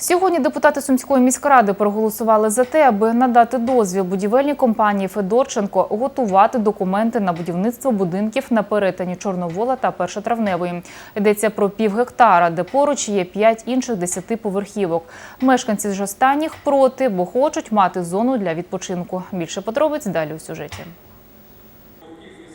Сьогодні депутати Сумської міськради проголосували за те, аби надати дозвіл будівельній компанії Федорченко готувати документи на будівництво будинків на перетині Чорновола та Першотравневої. Йдеться про пів гектара, де поруч є п'ять інших десятиповерхівок. Мешканці ж останніх проти, бо хочуть мати зону для відпочинку. Більше подробиць далі у сюжеті.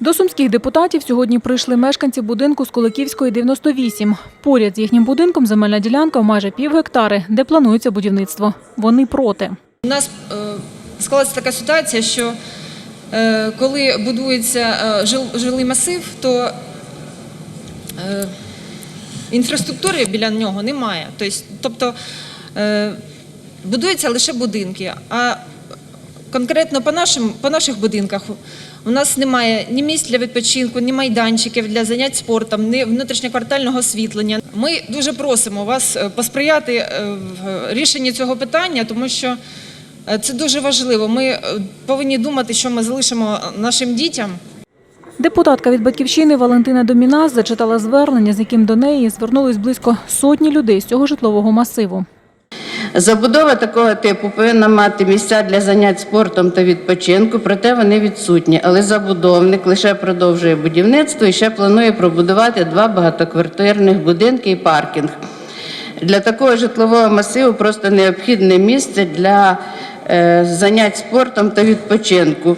До сумських депутатів сьогодні прийшли мешканці будинку з Куликівської 98. Поряд з їхнім будинком земельна ділянка в майже пів гектари, де планується будівництво. Вони проти. У нас е, склалася така ситуація, що е, коли будується е, жил- жилий масив, то інфраструктури біля нього немає. Тобто, тобто будуються лише будинки. А конкретно по, нашим, по наших будинках у нас немає ні місць для відпочинку, ні майданчиків для занять спортом, ні внутрішньоквартального освітлення. Ми дуже просимо вас е, посприяти е, в рішенні цього питання, тому що е, це дуже важливо. Ми повинні думати, що ми залишимо нашим дітям. Депутатка від батьківщини Валентина Домінас зачитала звернення, з яким до неї звернулись близько сотні людей з цього житлового масиву. Забудова такого типу повинна мати місця для занять спортом та відпочинку, проте вони відсутні. Але забудовник лише продовжує будівництво і ще планує пробудувати два багатоквартирних будинки і паркінг. Для такого житлового масиву просто необхідне місце для е, занять спортом та відпочинку.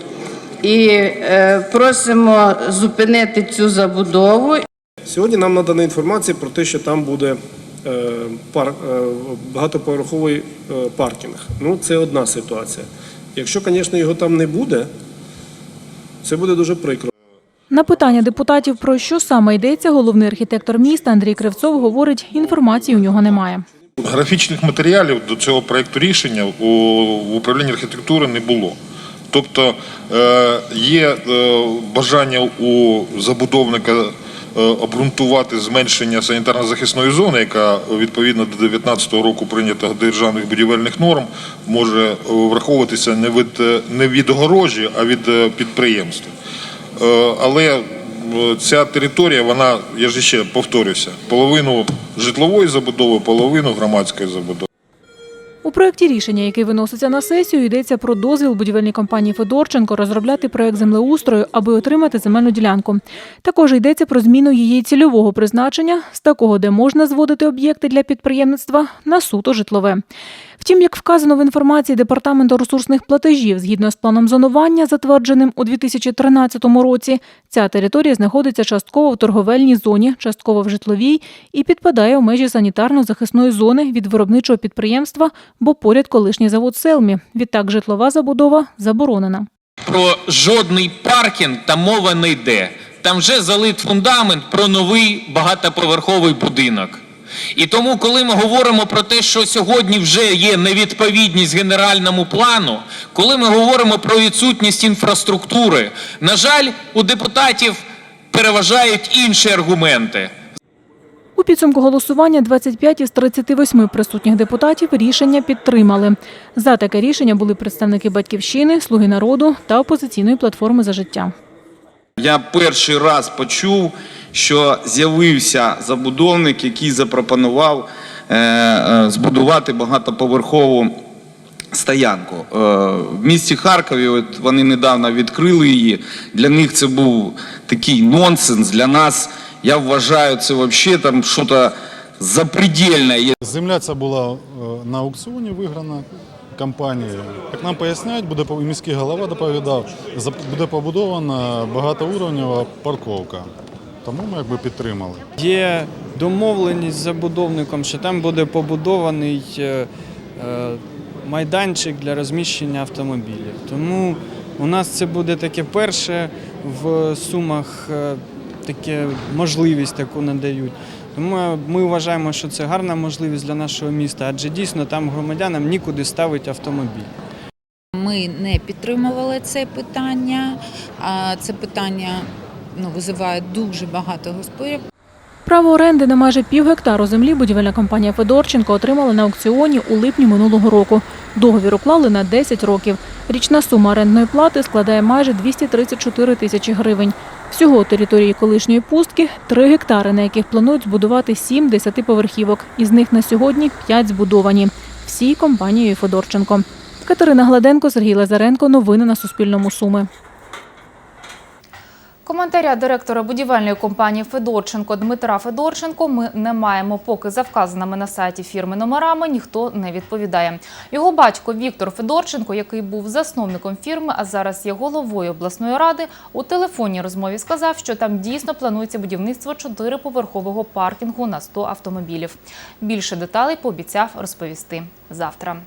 І е, просимо зупинити цю забудову Сьогодні нам надана інформація про те, що там буде пар, е, багатоповерховий е, паркінг. Ну, це одна ситуація. Якщо, звісно, його там не буде, це буде дуже прикро. На питання депутатів, про що саме йдеться, головний архітектор міста Андрій Кривцов говорить, інформації у нього немає. Графічних матеріалів до цього проекту рішення у в управлінні архітектури не було. Тобто е, є е, бажання у забудовника е, обґрунтувати зменшення санітарно-захисної зони, яка відповідно до 2019 року прийнята державних будівельних норм, може е, враховуватися не від, е, не від огорожі, а від е, підприємства. Е, Але е, ця територія, вона, я ж ще повторюся, половину житлової забудови, половину громадської забудови. Проєкті рішення, який виноситься на сесію, йдеться про дозвіл будівельній компанії Федорченко розробляти проєкт землеустрою, аби отримати земельну ділянку. Також йдеться про зміну її цільового призначення з такого, де можна зводити об'єкти для підприємництва, на суто житлове. Втім, як вказано в інформації Департаменту ресурсних платежів, згідно з планом зонування, затвердженим у 2013 році, ця територія знаходиться частково в торговельній зоні, частково в житловій і підпадає у межі санітарно-захисної зони від виробничого підприємства, бо поряд колишній завод Селмі. Відтак житлова забудова заборонена. Про жодний паркінг там мова не йде. Там вже залит фундамент про новий багатоповерховий будинок. І тому, коли ми говоримо про те, що сьогодні вже є невідповідність генеральному плану, коли ми говоримо про відсутність інфраструктури, на жаль, у депутатів переважають інші аргументи. У підсумку голосування 25 із 38 присутніх депутатів рішення підтримали. За таке рішення були представники Батьківщини, Слуги народу та опозиційної платформи за життя. Я перший раз почув, що з'явився забудовник, який запропонував е, е, збудувати багатоповерхову стоянку. Е, в місті Харкові от вони недавно відкрили її. Для них це був такий нонсенс. Для нас, я вважаю, це взагалі там щось запредельне. Земля ця була на аукціоні виграна компанією. Як нам поясняють, буде міський голова доповідав, буде побудована багатоуровнева парковка. Тому ми якби підтримали. Є домовленість з забудовником, що там буде побудований е, е, майданчик для розміщення автомобілів. Тому у нас це буде таке перше в Сумах, е, таке можливість таку надають. Тому ми вважаємо, що це гарна можливість для нашого міста, адже дійсно там громадянам нікуди ставити автомобіль. Ми не підтримували це питання. А це питання ну, визиває дуже багато господарів. Право оренди на майже пів гектару землі будівельна компанія Федорченко отримала на аукціоні у липні минулого року. Договір уклали на 10 років. Річна сума орендної плати складає майже 234 тисячі гривень. Всього території колишньої пустки – три гектари, на яких планують збудувати сім десятиповерхівок. Із них на сьогодні п'ять збудовані. Всі компанією Федорченко. Катерина Гладенко, Сергій Лазаренко. Новини на Суспільному. Суми. Коментаря директора будівельної компанії Федорченко Дмитра Федорченко ми не маємо. Поки за вказаними на сайті фірми номерами ніхто не відповідає. Його батько Віктор Федорченко, який був засновником фірми, а зараз є головою обласної ради, у телефонній розмові сказав, що там дійсно планується будівництво чотириповерхового паркінгу на 100 автомобілів. Більше деталей пообіцяв розповісти завтра.